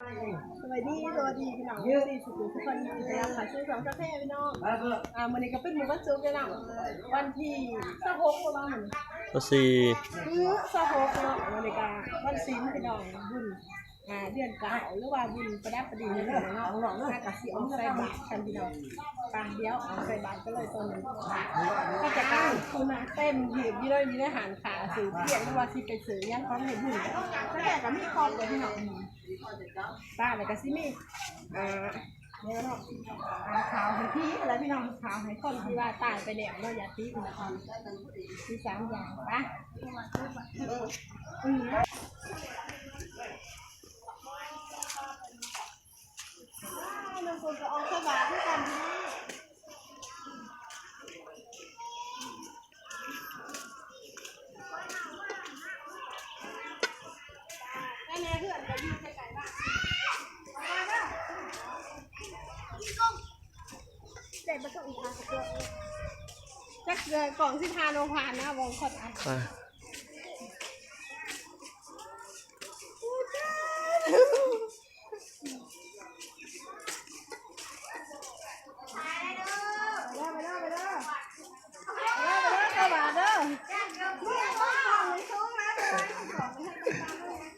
สวัสดีสวัสดีพี่น้องสี่สุขุมทุกคนยินดีต้อนรับค่ะชื่อสองประเทศพี่น้องอ่าวันนี้ก็เป็นมือวันศุกร์พี่น้องวันที่สิบหกประมาณนี้ตัวสี่คือสิบหกเนาะวันนี้ก็วันศีลพี่น้องบุญ อ่าเดือนเก้าหรือว่าบุญประดับประดิษฐ์เนาะเนาะเนาะเนาะสีออกใส่บาตรกันพี่น้องปางเดียวเอาใส่บาตรก็เลยตอนนี้ก็จะการคุณนะเต็มหีบยี่เลยมีอาหารขาสื่อเพียงว่าที่ไปสื่อยังพร้อมเห็นหุ่นก็แต่ก็มีคอบเลยพี่น้องป้าเลยก็สิมีอ่าเนี่ยเนาะอ่าข่าวให้พี่อะไรพี่น้องข่าวให้คนที่ว่าตายไปแล้วเนาะอย่าตีกันะครับมีสามอย่างปะอืมมันควรจะเอาสบายด้วยกันนะ แม่เพื่อนจะยืนไกลๆบ้างเด็กประตูอีกครั้งเดียวจักเลยกล่องสิพาโนพานนะวงขดอันอะไปเด้อไปเด้อไปเด้อไปเด้อไปเด้อกระบาดเด้อมึงเอาของในซุ้มนะเลยของให้ไปตามเลย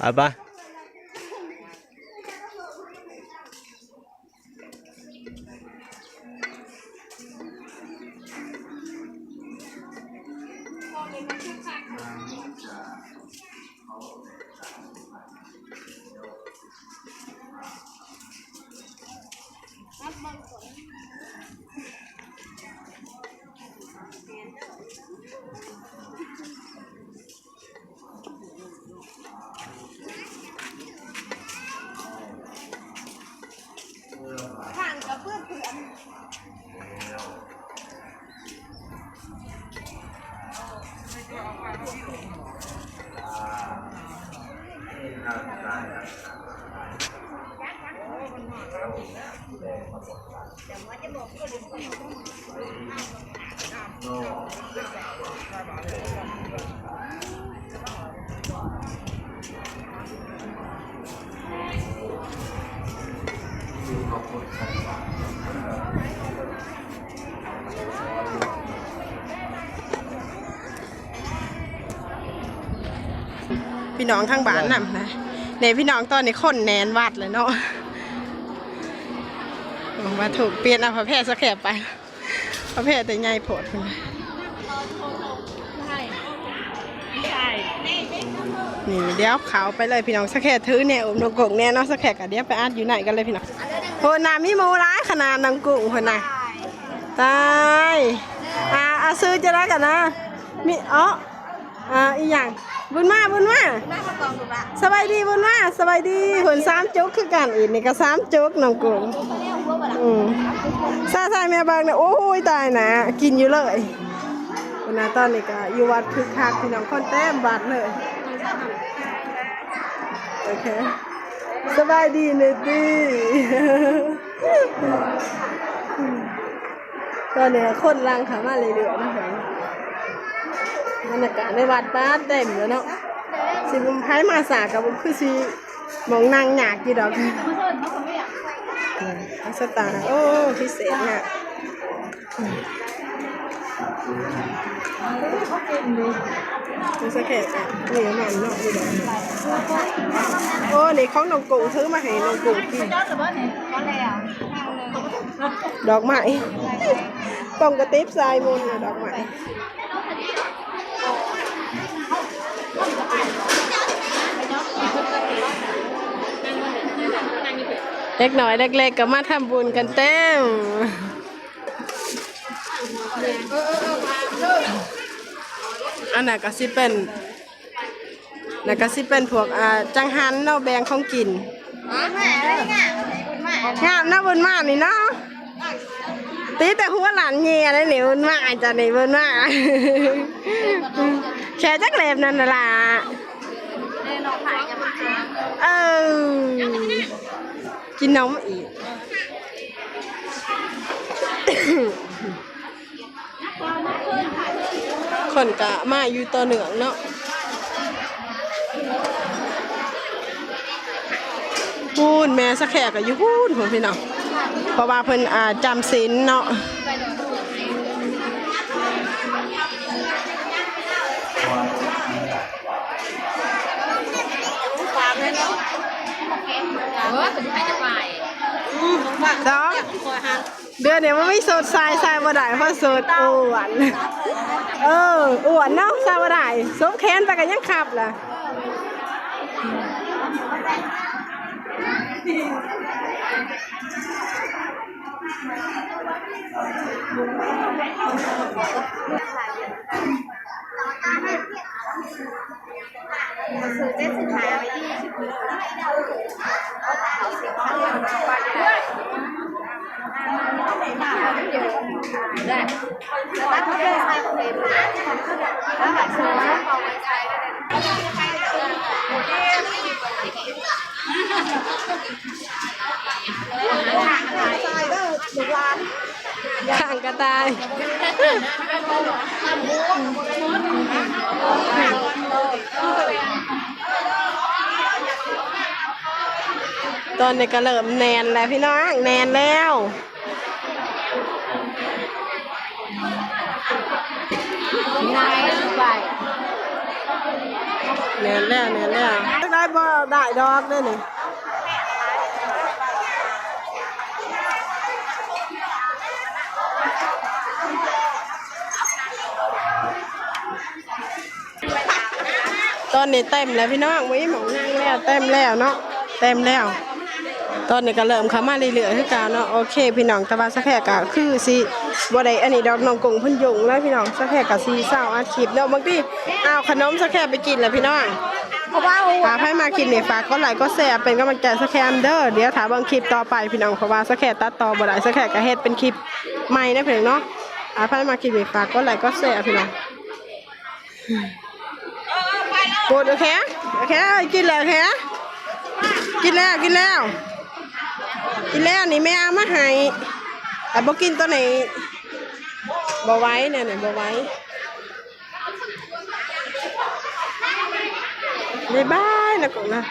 ไปปะ พี่น้องทางบ้านนำนะเนี่ยพี่น้องตอนนี้คนแนนวัดเลยเนาะ มาถูกเปลี่ยนเอาพระแพทย์สแคบไปพระแพทย์แต่ไงผดนี่เดี๋ยวเขาไปเลยพี่น้องสแคบถือเนี่ยอมนงกงเนี่ยเนาะสแคบกับเดี๋ยวไปอัดอยู่ไหนกันเลยพี่น้องโหนามีโมร้ายขนาดนางกุ้งคนน่ะตายอ่าอาซื้อจะได้กันนะมีอ๋ออ่าอีหยังบุญมาบุญมาสบายดีบุญมาสบายดีคนสามจุกคือกันอีกนี่ก็สามจุกน้องกุ้ง อืมซาซายแม่บางเนี่ยโอ้ยตายนะ กินอยู่เลยวันนี้ตอนนี้ก็อยู่วัดคึกคักพี่น้องคนเต็มบัดเลยโอเคสบายดีเนยตีตอนนี้คนลังขามาเรื่อยๆนะคะบรรยากาศในวัดบ้านเต็มแล้วเนาะสิบุมไพ่มาสากับบุมคือสิมองนางหยากกี่ดอก อัสตาโอ้พิเศษน่ะดูสเก็ตอะเหนี่มันเนาะดูดอกโอ้นี่ของนองกุ้งซื้อมาให้นองกุ้งกินดอกไม้ป้องกระติบทรายมูลน่ะดอกไม้ เล็กน้อยเล็กๆก็มาทำบุญกันเต็มอันนั้นก็สิเป็นนั่นก็สิเป็นพวกอ่าจังหันเนาะแบงของกินแม่ได้ไงคุณแม่งามนะบุญมากนี่เนาะตีแต่หัวหลานเงียเลยนี่บุญมากจ้ะนี่บุญมากแค่จักเล็บนั่นน่ะล่ะเดินออ กินน้ำอีกคนกะมาอยู่ต่อเหนืองเนาะพูนแม่สักแขกอะอยู่พูนผมพี่น้องเพราะว่าเพิ่นอ่าจำศีลเนาะ เออถึงใครจะไปดอกเดือนเนี่ยมันไม่สดใสใสบ่ได้เพราะสดอ้วนเอออ้วนเนาะใสบ่ได้สมแขนไปกันยังขับล่ะซื้อเจ็ดสิบห้าไปยี่สิบ ได้ตั้งใจใช้เพลงแล้วแบบซื้อมาเอาไว้ใช้ได้เลยข้างกระต่ายตอนนี้ก็เริ่มแนนแล้วพี่น้องแนนแล้ว นายไปแนนแล้วแนนแล้วได้บ่ได้ดอกได้นี่ตอนนี้เต็มแล้วพี่น้องมีหมองนั่งแล้วเต็มแล้วเนาะเต็มแล้ว ตอนนี้ก็เริ่มเข้ามาเรื่อยๆคือเกันเนาะโอเค พี่น้องแต่ว่าสักแค่ก็คือสิบ่ได้อันนี้ดอกน้องกงเพิ่นยุงแล้วพี่น้องสักแค่ก็สิเศร้าอาชีพเนาะบางทีเอาขนมสักแค่ไปกินแล้วพี่น้องเพราะว่าฝากให้มาคลิปนี้ฝากก็ไลค์ก็แชร์เป็นกำลังใจสักแค่เด้อเดี๋ยวถามเบางคลิปต่อไปพี่น้องเพราะว่าสักแค่ตัดต่อบ่ได้สักแค่ก็เฮ็ดเป็นคลิปใหม่นะเพียงเนาะอาให้มาคลิปนี้ฝากก็ไลค์ก็แชร์พี่น้องกดโอเคโอเคกินแล้วโอเคกินแล้วกินแล้ว กินแล้วนี่แม่เอามาให้แต่บ่กินตัวไหนบ่ไว้เนี่ยเนี่ยบ่ไว้บายบายนะกงนะ